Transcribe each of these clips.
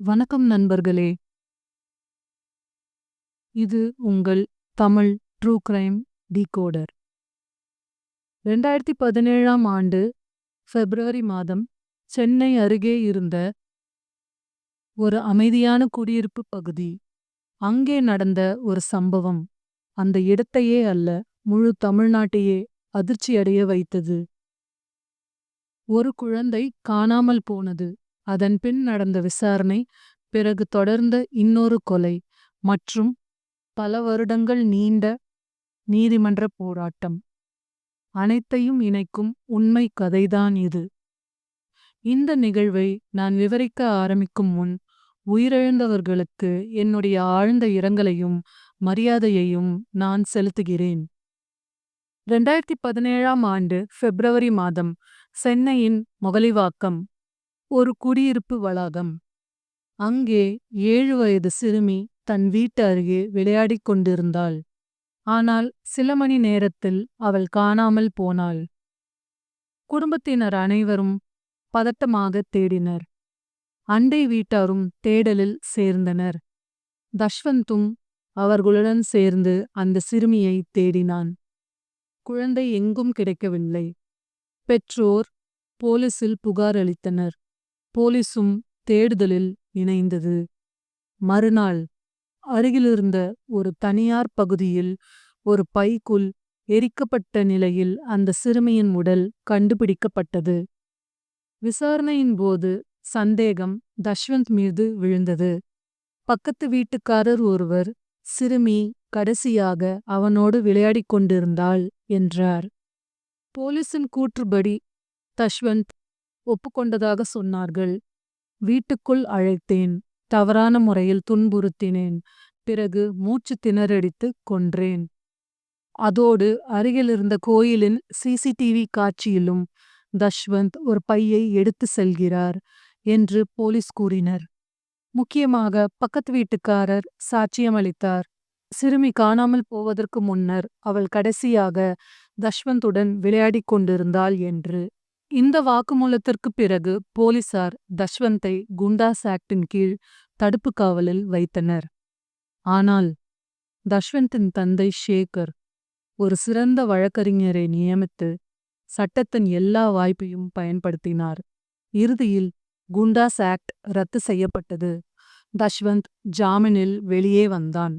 வணக்கம் நண்பர்களே. இது உங்கள் தமிழ் ட்ரூ கிரைம் டிகோடர் ரெண்டாயிரத்தி பதினேழாம் ஆண்டு பிப்ரவரி மாதம் சென்னை அருகே இருந்த ஒரு அமைதியான குடியிருப்பு பகுதி. அங்கே நடந்த ஒரு சம்பவம். அந்த இடத்தையே அல்ல முழு தமிழ்நாட்டையே அதிர்ச்சியடைய வைத்தது. ஒரு குழந்தை காணாமல் போனது. அதன்பின் நடந்த விசாரணை பிறகு தொடர்ந்த இன்னொரு கொலை மற்றும் பல வருடங்கள் நீண்ட நீதிமன்ற போராட்டம். அனைத்தையும் இணைக்கும் உண்மை கதைதான் இது. இந்த நிகழ்வை நான் விவரிக்க ஆரம்பிக்கும் முன் உயிரிழந்தவர்களுக்கு என்னுடைய ஆழ்ந்த இரங்கலையும் மரியாதையையும் நான் செலுத்துகிறேன். ரெண்டாயிரத்தி பதினேழாம் ஆண்டு பிப்ரவரி மாதம் சென்னையின் மொகலிவாக்கம் ஒரு குடியிருப்பு வளாகம். அங்கே ஏழு வயது சிறுமி தன் வீட்டு அருகே விளையாடிக் கொண்டிருந்தாள். ஆனால் சில மணி நேரத்தில் அவள் காணாமல் போனாள். குடும்பத்தினர் அனைவரும் பதட்டமாக தேடினர். அண்டை வீட்டாரும் தேடலில் சேர்ந்தனர். தஷ்வந்தும் அவர்களுடன் சேர்ந்து அந்த சிறுமியை தேடினான். குழந்தை எங்கும் கிடைக்கவில்லை. பெற்றோர் போலீசில் புகார் அளித்தனர். போலீசும் தேடுதலில் இணைந்தது. மறுநாள் அருகிலிருந்த ஒரு தனியார் பகுதியில் ஒரு பைக்குள் எரிக்கப்பட்ட நிலையில் அந்த சிறுமியின் உடல் கண்டுபிடிக்கப்பட்டது. விசாரணையின் போது சந்தேகம் தஷ்வந்த் மீது விழுந்தது. பக்கத்து வீட்டுக்காரர் ஒருவர் சிறுமி கடைசியாக அவனோடு விளையாடிக் கொண்டிருந்தாள் என்றார். போலீசின் கூற்றுப்படி தஷ்வந்த் ஒப்புக்கொண்டதாக சொன்னார்கள். வீட்டுக்குள் அழைத்தேன். தவறான முறையில் துன்புறுத்தினேன். பிறகு மூச்சு திணறடித்து கொன்றேன். அதோடு அருகிலிருந்த கோயிலின் சிசிடிவி காட்சியிலும் தஷ்வந்த் ஒரு பையை எடுத்து செல்கிறார் என்று போலீஸ் கூறினர். முக்கியமாக பக்கத்து வீட்டுக்காரர் சாட்சியமளித்தார் சிறுமி காணாமல் போவதற்கு முன்னர் அவள் கடைசியாக தஷ்வந்துடன் விளையாடிக் கொண்டிருந்தாள் என்று. இந்த வாக்குமூலத்திற்கு பிறகு போலீசார் தஷ்வந்தை குண்டாஸ் ஆக்டின் கீழ் தடுப்பு காவலில் வைத்தனர். ஆனால் தஷ்வந்தின் தந்தை ஷேகர் ஒரு சிறந்த வழக்கறிஞரை நியமித்து சட்டத்தின் எல்லா வாய்ப்பையும் பயன்படுத்தினார். இறுதியில் குண்டாஸ் ஆக்ட் ரத்து செய்யப்பட்டது. தஷ்வந்த் ஜாமீனில் வெளியே வந்தான்.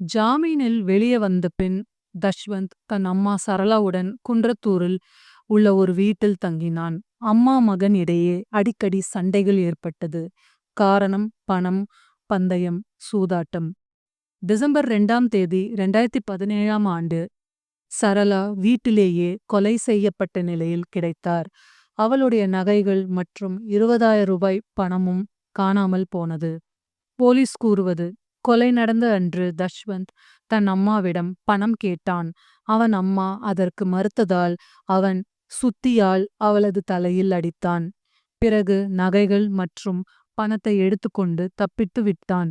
ஜாமீனில் வெளியே வந்த பின் தஷ்வந்த் தன் அம்மா சரளாவுடன் குன்றத்தூரில் உள்ள ஒரு வீட்டில் தங்கினான். அம்மா மகன் இடையே அடிக்கடி சண்டைகள் ஏற்பட்டது. காரணம் பணம் பந்தயம் சூதாட்டம். டிசம்பர் ரெண்டாம் தேதி ரெண்டாயிரத்தி பதினேழாம் ஆண்டு சரளா வீட்டிலேயே கொலை செய்யப்பட்ட நிலையில் கிடைத்தார். அவளுடைய நகைகள் மற்றும் இருபதாயிரம் ரூபாய் பணமும் காணாமல் போனது. போலீஸ் கூறுவது கொலை நடந்த அன்று தஷ்வந்த் தன் அம்மாவிடம் பணம் கேட்டான். அவன் அம்மா அதற்கு மறுத்ததால் அவன் சுத்தியால் அவளது தலையில் அடித்தான். பிறகு நகைகள் மற்றும் பணத்தை எடுத்துக்கொண்டு தப்பித்து விட்டான்.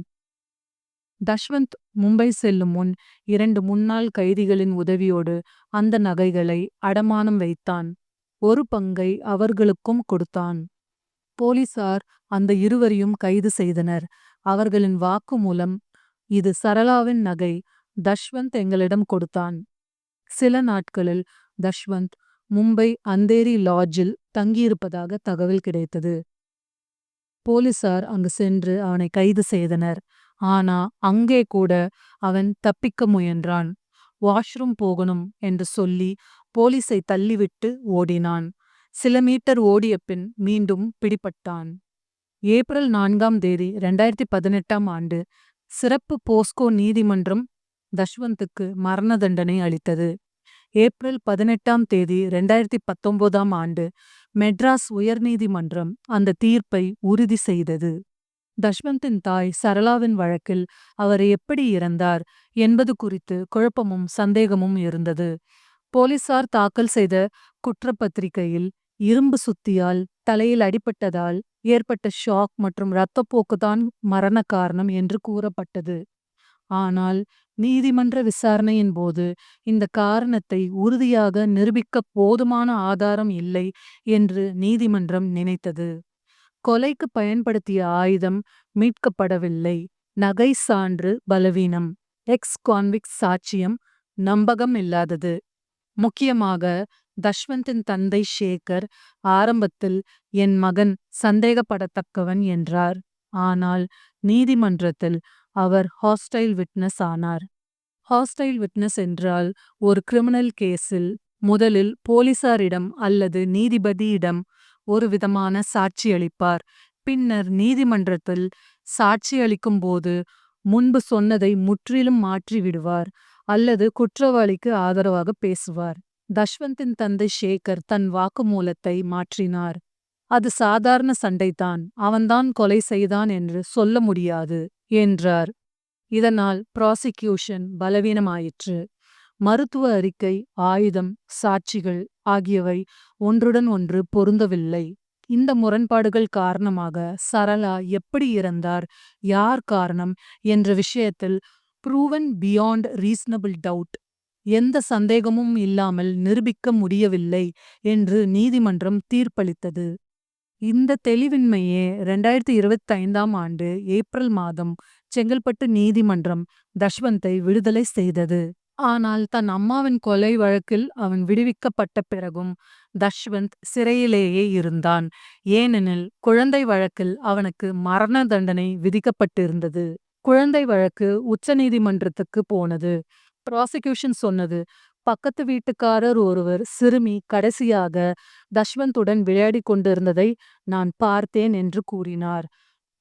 தஷ்வந்த் மும்பை செல்லும் முன் இரண்டு முன்னாள் கைதிகளின் உதவியோடு அந்த நகைகளை அடமானம் வைத்தான். ஒரு பங்கை அவர்களுக்கும் கொடுத்தான். போலீசார் அந்த இருவரையும் கைது செய்தனர். அவர்களின் வாக்கு மூலம் இது சரளாவின் நகை தஷ்வந்த் எங்களிடம் கொடுத்தான். சில நாட்களில் தஷ்வந்த் மும்பை அந்தேரி லாட்ஜில் தங்கியிருப்பதாக தகவல் கிடைத்தது. போலீசார் அங்கு சென்று அவனை கைது செய்தனர். ஆனா அங்கே கூட அவன் தப்பிக்க முயன்றான். வாஷ்ரூம் போகணும் என்று சொல்லி போலீஸை தள்ளிவிட்டு ஓடினான். சில மீட்டர் ஓடிய பின் மீண்டும் பிடிபட்டான். ஏப்ரல் நான்காம் தேதி ரெண்டாயிரத்தி பதினெட்டாம் ஆண்டு சிறப்பு போஸ்கோ நீதிமன்றம் தஷ்வந்துக்கு மரண தண்டனை அளித்தது. ஏப்ரல் பதினெட்டாம் தேதி ரெண்டாயிரத்தி பத்தொன்பதாம் ஆண்டு மெட்ராஸ் உயர்நீதிமன்றம் அந்த தீர்ப்பை உறுதி செய்தது. தஷ்வந்தின் தாய் சரளாவின் வழக்கில் அவர் எப்படி இறந்தார் என்பது குறித்து குழப்பமும் சந்தேகமும் இருந்தது. போலீசார் தாக்கல் செய்த குற்றப்பத்திரிகையில் இரும்பு சுத்தியால் தலையில் அடிபட்டதால் ஏற்பட்ட ஷாக் மற்றும் இரத்தப்போக்குதான் மரண காரணம் என்று கூறப்பட்டது. ஆனால் நீதிமன்ற விசாரணையின் போது இந்த காரணத்தை உறுதியாக நிரூபிக்க போதுமான ஆதாரம் இல்லை என்று நீதிமன்றம் நினைத்தது. கொலைக்கு பயன்படுத்திய ஆயுதம் மீட்கப்படவில்லை. நகை சான்று பலவீனம். எக்ஸ் கான்விக்ஸ் சாட்சியம் நம்பகம் இல்லாதது. முக்கியமாக தஷ்வந்தின் தந்தை ஷேகர் ஆரம்பத்தில் என் மகன் சந்தேகப்படத்தக்கவன் என்றார். ஆனால் நீதிமன்றத்தில் அவர் ஹாஸ்டைல் விட்னஸ் ஆனார். ஹாஸ்டைல் விட்னஸ் என்றால் ஒரு கிரிமினல் கேஸில் முதலில் போலீசாரிடம் அல்லது நீதிபதியிடம் ஒரு விதமான சாட்சியளிப்பார் பின்னர் நீதிமன்றத்தில் சாட்சியளிக்கும் போது முன்பு சொன்னதை முற்றிலும் மாற்றி விடுவார் அல்லது குற்றவாளிக்கு ஆதரவாக பேசுவார். தஷ்வந்தின் தந்தை ஷேகர் தன் வாக்குமூலத்தை மாற்றினார். அது சாதாரண சண்டைதான் அவன்தான் கொலை செய்தான் என்று சொல்ல முடியாது. என்றார். இதனால் ப்ராசிக்யூஷன் பலவீனமாயிற்று. மருத்துவ அறிக்கை ஆயுதம் சாட்சிகள் ஆகியவை ஒன்றுடன் ஒன்று பொருந்தவில்லை. இந்த முரண்பாடுகள் காரணமாக சரளா எப்படி இறந்தார் யார் காரணம் என்ற விஷயத்தில் ப்ரூவன் பியாண்ட் ரீசனபிள் டவுட் எந்த சந்தேகமும் இல்லாமல் நிரூபிக்க முடியவில்லை என்று நீதிமன்றம் தீர்ப்பளித்தது. இந்த தெளிவின்மையே ரெண்டாயிரத்தி இருபத்தி ஐந்தாம் ஆண்டு ஏப்ரல் மாதம் செங்கல்பட்டு நீதிமன்றம் தஷ்வந்தை விடுதலை செய்தது. ஆனால் தன் அம்மாவின் கொலை வழக்கில் அவன் விடுவிக்கப்பட்ட பிறகும் தஷ்வந்த் சிறையிலேயே இருந்தான். ஏனெனில் குழந்தை வழக்கில் அவனுக்கு மரண தண்டனை விதிக்கப்பட்டிருந்தது. குழந்தை வழக்கு உச்சநீதிமன்றத்துக்கு போனது. ப்ராசிக்யூஷன் சொன்னது. பக்கத்து வீட்டுக்காரர் ஒருவர் சிறுமி கடைசியாக தஷ்வந்துடன் விளையாடி கொண்டிருந்ததை நான் பார்த்தேன் என்று கூறினார்.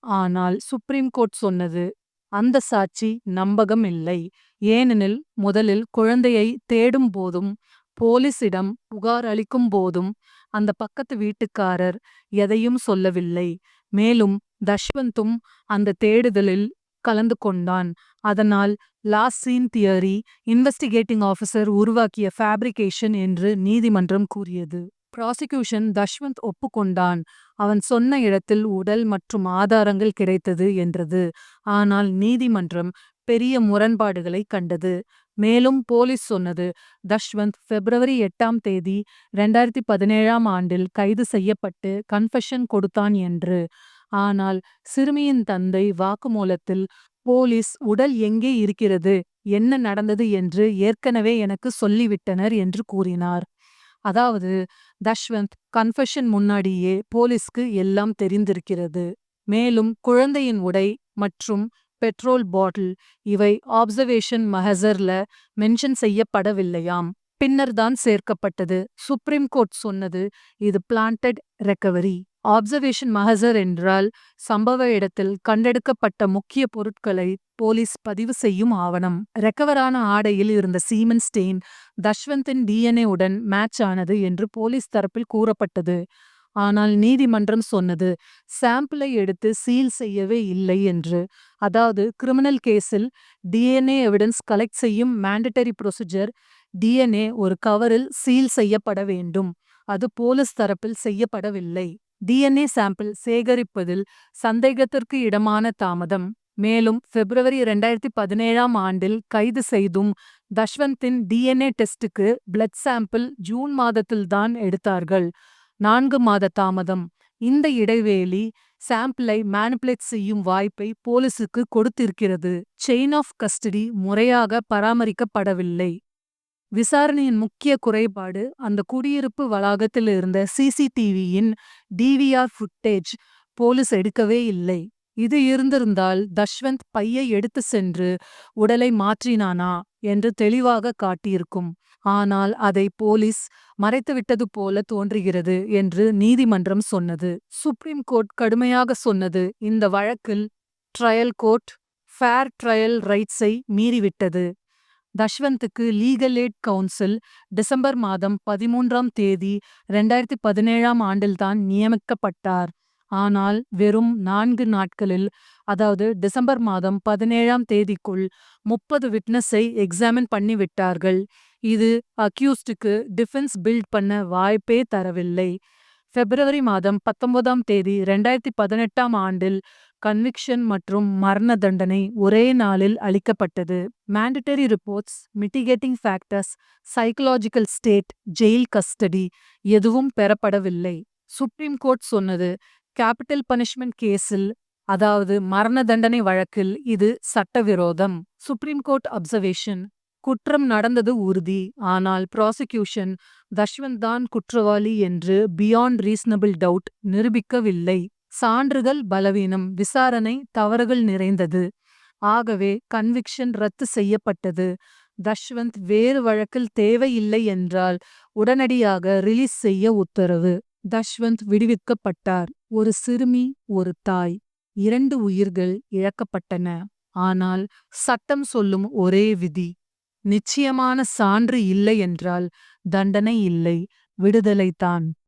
ஆனால் சுப்ரீம் கோர்ட் சொன்னது அந்த சாட்சி நம்பகம் இல்லை. ஏனெனில் முதலில் குழந்தையை தேடும் போதும் போலீசிடம் புகார் அளிக்கும் போதும் அந்த பக்கத்து வீட்டுக்காரர் எதையும் சொல்லவில்லை. மேலும் தஷ்வந்தும் அந்த தேடுதலில் கலந்து கொண்டான். அதனால் last scene theory investigating officer உருவாக்கிய ஃபேப்ரிகேஷன் என்று நீதிமன்றம் கூறியது. ப்ராசிக்யூஷன் தஷ்வந்த் ஒப்புக்கொண்டான். அவன் சொன்ன இடத்தில் உடல் மற்றும் ஆதாரங்கள் கிடைத்தது என்றது. ஆனால் நீதிமன்றம் பெரிய முரண்பாடுகளை கண்டது. மேலும் போலீஸ் சொன்னது தஷ்வந்த் பிப்ரவரி எட்டாம் தேதி ரெண்டாயிரத்தி பதினேழாம் ஆண்டில் கைது செய்யப்பட்டு கன்ஃபெஷன் கொடுத்தான் என்று. ஆனால் சிறுமியின் தந்தை வாக்குமூலத்தில் போலீஸ் உடல் எங்கே இருக்கிறது? என்ன நடந்தது? என்று ஏற்கனவே எனக்கு சொல்லிவிட்டனர் என்று கூறினார். அதாவது தஷ்வந்த் கன்ஃபெஷன் முன்னாடியே போலீஸ்க்கு எல்லாம் தெரிந்திருக்கிறது. மேலும் குழந்தையின் உடை மற்றும் பெட்ரோல் பாட்டில் இவை ஆப்சர்வேஷன் மஹசர்ல மென்ஷன் செய்யப்படவில்லையாம். பின்னர் தான் சேர்க்கப்பட்டது. சுப்ரீம் கோர்ட் சொன்னது இது பிளான்டட் ரெக்கவரி ஆப்சர்வேஷன் மஹசர் என்றால் சம்பவ இடத்தில் கண்டெடுக்கப்பட்ட முக்கிய பொருட்களை போலீஸ் பதிவு செய்யும் ஆவணம். ரெக்கவரான ஆடையில் இருந்த சீமன் ஸ்டெயின் தஷ்வந்தின் டிஎன்ஏ உடன் மேட்ச் ஆனது என்று போலீஸ் தரப்பில் கூறப்பட்டது. ஆனால் நீதிமன்றம் சொன்னது சாம்பிளை எடுத்து சீல் செய்யவே இல்லை என்று. அதாவது கிரிமினல் கேஸில் டிஎன்ஏ எவிடன்ஸ் கலெக்ட் செய்யும் மேண்டட்டரி ப்ரொசீஜர் டிஎன்ஏ ஒரு கவரில் சீல் செய்யப்பட வேண்டும். அது போலீஸ் தரப்பில் செய்யப்படவில்லை. டிஎன்ஏ சாம்பிள் சேகரிப்பதில் சந்தேகத்திற்கு இடமான தாமதம். மேலும் பிப்ரவரி இரண்டாயிரத்தி பதினேழாம் ஆண்டில் கைது செய்தும் தஷ்வந்தின் டிஎன்ஏ டெஸ்டுக்கு பிளட் சாம்பிள் ஜூன் மாதத்தில்தான் எடுத்தார்கள். நான்கு மாத தாமதம். இந்த இடைவேளி சாம்பிளை மேனிப்புலேட் செய்யும் வாய்ப்பை போலீசுக்கு கொடுத்திருக்கிறது. செயின் ஆஃப் கஸ்டடி முறையாக பராமரிக்கப்படவில்லை. விசாரணையின் முக்கிய குறைபாடு அந்த குடியிருப்பு வளாகத்தில் இருந்த சிசிடிவியின் டிவிஆர் ஃபுட்டேஜ் போலீஸ் எடுக்கவே இல்லை. இது இருந்திருந்தால் தஷ்வந்த் பையை எடுத்து சென்று உடலை மாற்றினானா என்று தெளிவாக காட்டியிருக்கும். ஆனால் அதை போலீஸ் மறைத்துவிட்டது போல தோன்றுகிறது என்று நீதிமன்றம் சொன்னது. சுப்ரீம் கோர்ட் கடுமையாக சொன்னது இந்த வழக்கில் ட்ரையல் கோர்ட் ஃபேர் ட்ரையல் ரைட்ஸை மீறிவிட்டது. தஷ்வந்துக்கு லீகல் எய்ட் கவுன்சில் டிசம்பர் மாதம் பதிமூன்றாம் தேதி ரெண்டாயிரத்தி பதினேழாம் ஆண்டில்தான் நியமிக்கப்பட்டார். ஆனால் வெறும் நான்கு நாட்களில் அதாவது டிசம்பர் மாதம் பதினேழாம் தேதிக்குள் முப்பது விட்னஸை எக்ஸாமின் பண்ணி விட்டார்கள் இது அக்யூஸ்டுக்கு டிஃபென்ஸ் பில்ட் பண்ண வாய்ப்பே தரவில்லை. பிப்ரவரி மாதம் பத்தொன்பதாம் தேதி ரெண்டாயிரத்தி பதினெட்டாம் ஆண்டில் கன்விக்ஷன் மற்றும் மரண தண்டனை ஒரே நாளில் அளிக்கப்பட்டது. Mandatory reports mitigating factors psychological state jail custody எதுவும் பெறப்படவில்லை. சுப்ரீம் கோர்ட் சொன்னது கேபிட்டல் பனிஷ்மெண்ட் கேஸில் அதாவது மரண தண்டனை வழக்கில் இது சட்டவிரோதம். சுப்ரீம் கோர்ட் அப்சர்வேஷன் குற்றம் நடந்தது உறுதி ஆனால் ப்ராசிக்யூஷன் தஷ்வந்த் தான் குற்றவாளி என்று பியாண்ட் ரீசனபிள் டவுட் நிரூபிக்கவில்லை. சான்றுகள் பலவீனம் விசாரணை தவறுகள் நிறைந்தது. ஆகவே கன்விக்ஷன் ரத்து செய்யப்பட்டது. தஷ்வந்த் வேறு வழக்கில் தேவையில்லை என்றால் உடனடியாக ரிலீஸ் செய்ய உத்தரவு. தஷ்வந்த் விடுவிக்கப்பட்டார். ஒரு சிறுமி ஒரு தாய். இரண்டு உயிர்கள் இழக்கப்பட்டன. ஆனால் சட்டம் சொல்லும் ஒரே விதி. நிச்சயமான சான்று இல்லை என்றால் தண்டனை இல்லை. விடுதலைதான்